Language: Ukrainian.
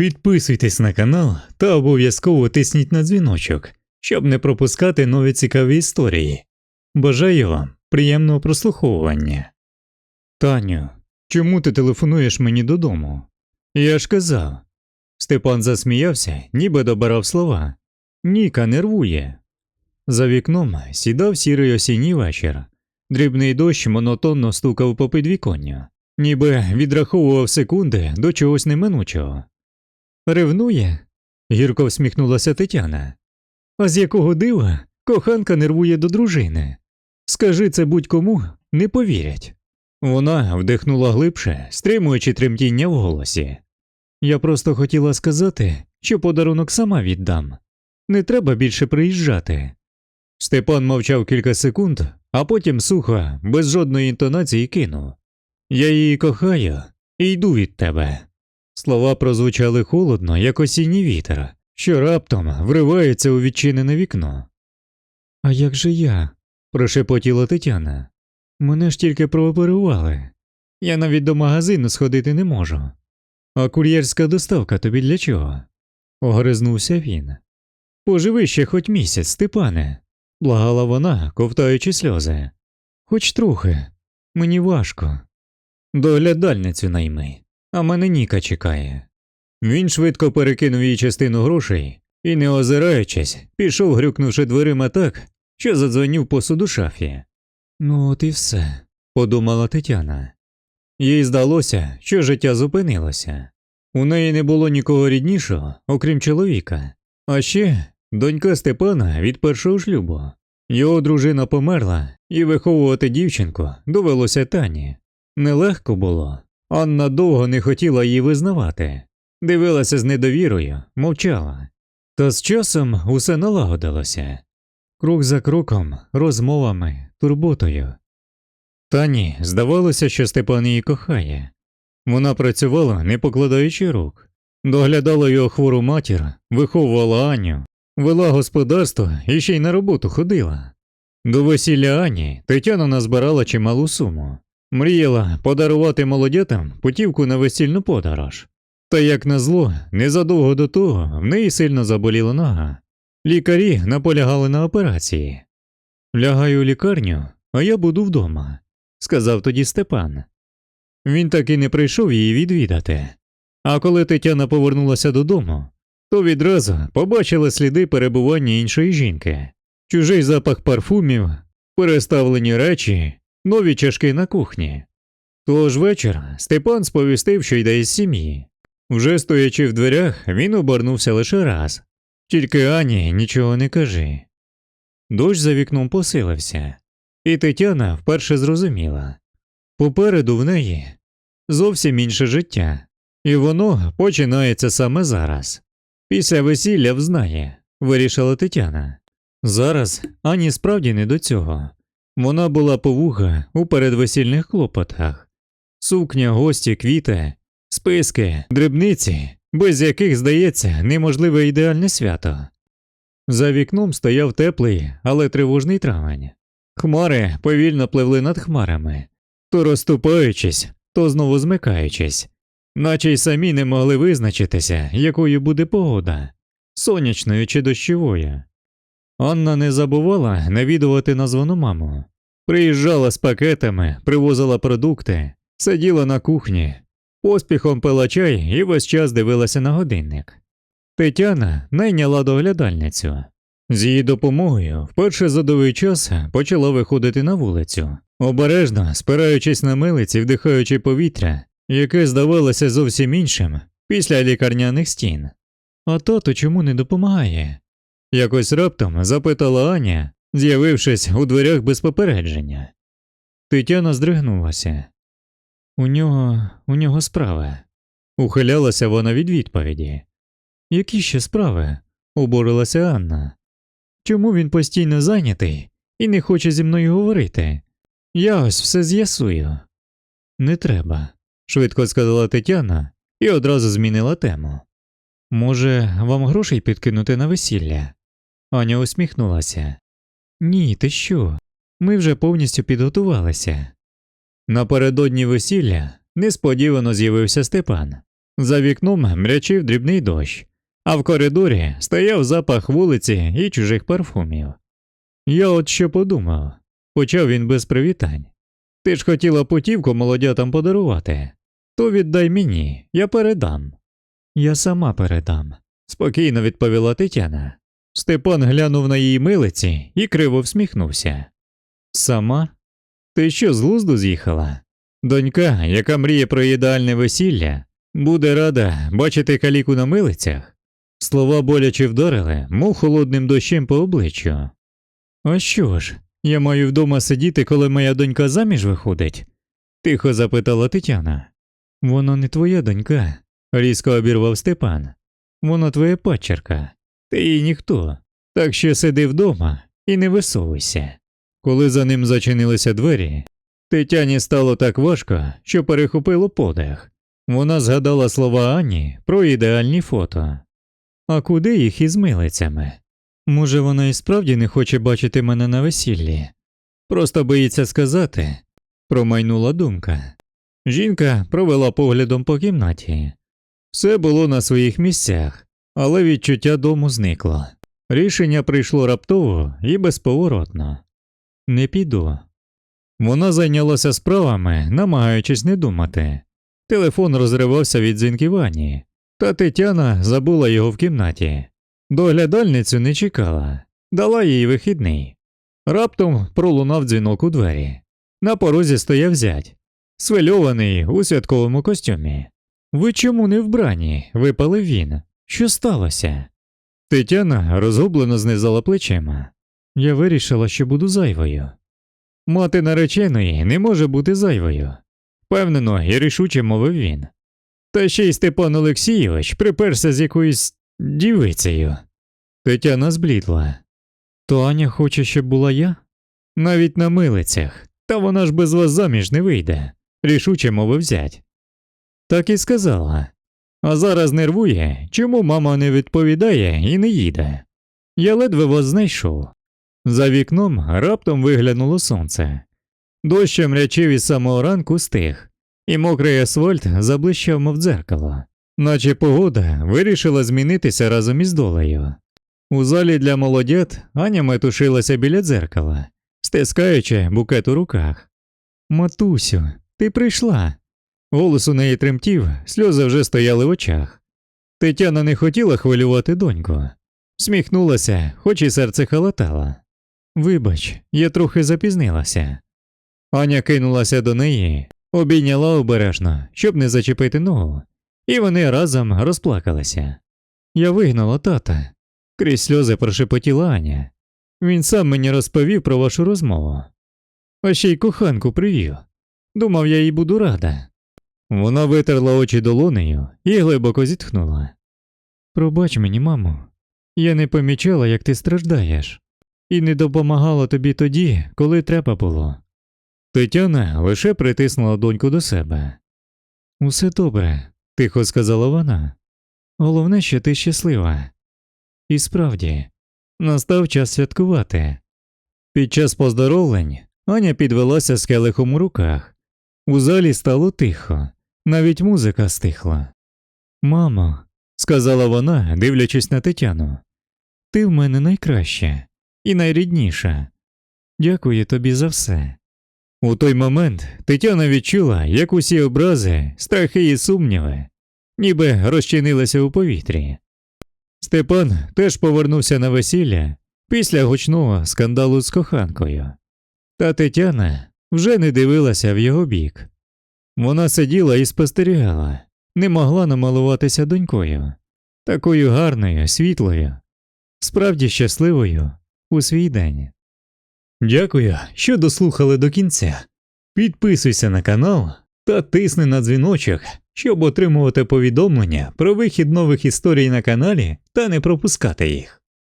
Підписуйтесь на канал та обов'язково тисніть на дзвіночок, щоб не пропускати нові цікаві історії. Бажаю вам приємного прослуховування. Таню, чому ти телефонуєш мені додому? Я ж казав. Степан засміявся, ніби добирав слова. Ніка нервує. За вікном сідав сірий осінній вечір. Дрібний дощ монотонно стукав по підвіконню, ніби відраховував секунди до чогось неминучого. Ревнує? гірко всміхнулася Тетяна. А з якого дива коханка нервує до дружини? Скажи це будь-кому, не повірять. Вона вдихнула глибше, стримуючи тремтіння в голосі. Я просто хотіла сказати, що подарунок сама віддам. Не треба більше приїжджати. Степан мовчав кілька секунд, а потім сухо, без жодної інтонації кинув. Я її кохаю і йду від тебе. Слова прозвучали холодно, як осінній вітер, що раптом вривається у відчинене вікно. А як же я? прошепотіла Тетяна. Мене ж тільки прооперували. Я навіть до магазину сходити не можу. А кур'єрська доставка тобі для чого? огризнувся він. Поживи ще хоч місяць, Степане, благала вона, ковтаючи сльози. Хоч трохи, мені важко. Доглядальницю найми, а мене Ніка чекає. Він швидко перекинув їй частину грошей і, не озираючись, пішов, грюкнувши дверима так, що задзвонів посуду шафі. Ну, от і все, подумала Тетяна. Їй здалося, що життя зупинилося. У неї не було нікого ріднішого, окрім чоловіка, а ще донька Степана від першого шлюбу. Його дружина померла, і виховувати дівчинку довелося Тані. Нелегко було. Анна довго не хотіла її визнавати, дивилася з недовірою, мовчала. Та з часом усе налагодилося крок за кроком, розмовами, турботою. Тані здавалося, що Степан її кохає. Вона працювала, не покладаючи рук, доглядала його хвору матір, виховувала Аню, вела господарство і ще й на роботу ходила. До весілля Ані Тетяна назбирала чималу суму, мріяла подарувати молодятам путівку на весільну подорож. Та як назло, незадовго до того в неї сильно заболіла нога. Лікарі наполягали на операції. Лягаю у лікарню, а я буду вдома, сказав тоді Степан. Він так і не прийшов її відвідати. А коли Тетяна повернулася додому, то відразу побачила сліди перебування іншої жінки, чужий запах парфумів, переставлені речі, нові чашки на кухні. Того ж вечора Степан сповістив, що йде із сім'ї. Вже стоячи в дверях, він обернувся лише раз. Тільки Ані нічого не кажи. Дощ за вікном посилився, і Тетяна вперше зрозуміла попереду в неї зовсім інше життя, і воно починається саме зараз. Після весілля взнає, вирішила Тетяна. Зараз Ані справді не до цього. Вона була повуга у передвесільних клопотах, сукня, гості, квіти, списки, дрібниці, без яких, здається, неможливе ідеальне свято. За вікном стояв теплий, але тривожний травень. Хмари повільно пливли над хмарами, то розступаючись, то знову змикаючись, наче й самі не могли визначитися, якою буде погода сонячною чи дощовою. Анна не забувала навідувати названу маму, приїжджала з пакетами, привозила продукти, сиділа на кухні, поспіхом пила чай і весь час дивилася на годинник. Тетяна найняла доглядальницю. З її допомогою вперше за довгий час почала виходити на вулицю, обережно спираючись на милиці, вдихаючи повітря, яке здавалося зовсім іншим після лікарняних стін. А тато чому не допомагає? Якось раптом запитала Аня, з'явившись у дверях без попередження. Тетяна здригнулася. У нього у нього справи. Ухилялася вона від відповіді. Які ще справи? обурилася Анна. Чому він постійно зайнятий і не хоче зі мною говорити? Я ось все з'ясую. Не треба, швидко сказала Тетяна і одразу змінила тему. Може, вам грошей підкинути на весілля? Аня усміхнулася. Ні, ти що? Ми вже повністю підготувалися. Напередодні весілля несподівано з'явився Степан. За вікном мрячив дрібний дощ, а в коридорі стояв запах вулиці і чужих парфумів. Я от що подумав, почав він без привітань. Ти ж хотіла путівку молодятам подарувати, то віддай мені, я передам. Я сама передам, спокійно відповіла Тетяна. Степан глянув на її милиці і криво всміхнувся. Сама? Ти що з глузду з'їхала? Донька, яка мріє про ідеальне весілля, буде рада бачити каліку на милицях. Слова боляче вдарили, мов холодним дощем по обличчю. А що ж, я маю вдома сидіти, коли моя донька заміж виходить? тихо запитала Тетяна. Вона не твоя донька, різко обірвав Степан. Вона твоя пачерка. Ти їй ніхто. Так що сиди вдома і не висовуйся. Коли за ним зачинилися двері, Тетяні стало так важко, що перехопило подих. Вона згадала слова Ані про ідеальні фото. А куди їх із милицями? Може, вона і справді не хоче бачити мене на весіллі? Просто боїться сказати, промайнула думка. Жінка провела поглядом по кімнаті. Все було на своїх місцях, але відчуття дому зникло. Рішення прийшло раптово і безповоротно. Не піду. Вона зайнялася справами, намагаючись не думати. Телефон розривався від дзвінків Ані, та Тетяна забула його в кімнаті. Доглядальницю не чекала, дала їй вихідний. Раптом пролунав дзвінок у двері. На порозі стояв зять, свильований у святковому костюмі. Ви чому не вбрані? випалив він. Що сталося? Тетяна розгублено знизала плечима. Я вирішила, що буду зайвою. Мати нареченої не може бути зайвою, впевнено і рішуче мовив він. Та ще й Степан Олексійович приперся з якоюсь дівицею. Тетяна зблідла. То Аня хоче, щоб була я? Навіть на милицях, та вона ж без вас заміж не вийде, рішуче мовив зять. Так і сказала. А зараз нервує, чому мама не відповідає і не їде. Я ледве вас знайшов. За вікном раптом виглянуло сонце. Дощ мрячив із самого ранку стих, і мокрий асфальт заблищав, мов дзеркало, наче погода вирішила змінитися разом із долею. У залі для молодят Аня метушилася біля дзеркала, стискаючи букет у руках. Матусю, ти прийшла. Голос у неї тремтів, сльози вже стояли в очах. Тетяна не хотіла хвилювати доньку, сміхнулася, хоч і серце халатало. Вибач, я трохи запізнилася. Аня кинулася до неї, обійняла обережно, щоб не зачепити ногу, і вони разом розплакалися. Я вигнала тата. Крізь сльози прошепотіла Аня. Він сам мені розповів про вашу розмову. А ще й коханку привів. Думав, я їй буду рада. Вона витерла очі долонею і глибоко зітхнула. Пробач мені, мамо, я не помічала, як ти страждаєш, і не допомагала тобі тоді, коли треба було. Тетяна лише притиснула доньку до себе. Усе добре, тихо сказала вона. Головне, що ти щаслива. І справді, настав час святкувати. Під час поздоровлень Аня підвелася з келихом у руках. У залі стало тихо, навіть музика стихла. Мамо, сказала вона, дивлячись на Тетяну, ти в мене найкраща і найрідніша. Дякую тобі за все. У той момент Тетяна відчула, як усі образи, страхи і сумніви, ніби розчинилися у повітрі. Степан теж повернувся на весілля після гучного скандалу з коханкою, та Тетяна вже не дивилася в його бік. Вона сиділа і спостерігала, не могла намалуватися донькою, такою гарною, світлою, справді щасливою у свій день. Дякую, що дослухали до кінця. Підписуйся на канал та тисни на дзвіночок, щоб отримувати повідомлення про вихід нових історій на каналі та не пропускати їх.